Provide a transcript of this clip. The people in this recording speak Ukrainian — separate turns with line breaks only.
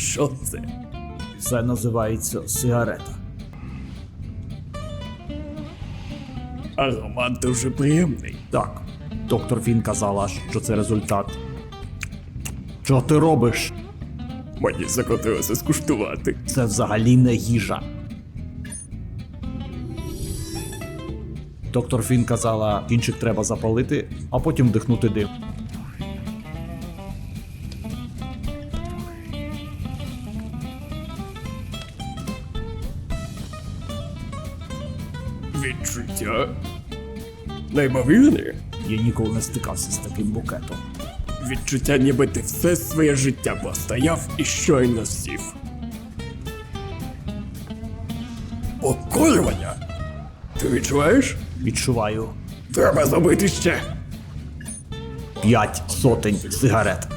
Що це?
Це називається сигарета.
Аромат дуже приємний.
Так, доктор Фін казала, що це результат. Що ти робиш?
Мені захотілося скуштувати.
Це взагалі не їжа. Доктор Фін казала, кінчик треба запалити, а потім вдихнути дим.
Відчуття. Неймовірне.
Я ніколи не стикався з таким букетом.
Відчуття, ніби ти все своє життя постояв і щойно сів. Околювання? Ти відчуваєш?
Відчуваю
Треба зробити ще.
п'ять сотень сигарет.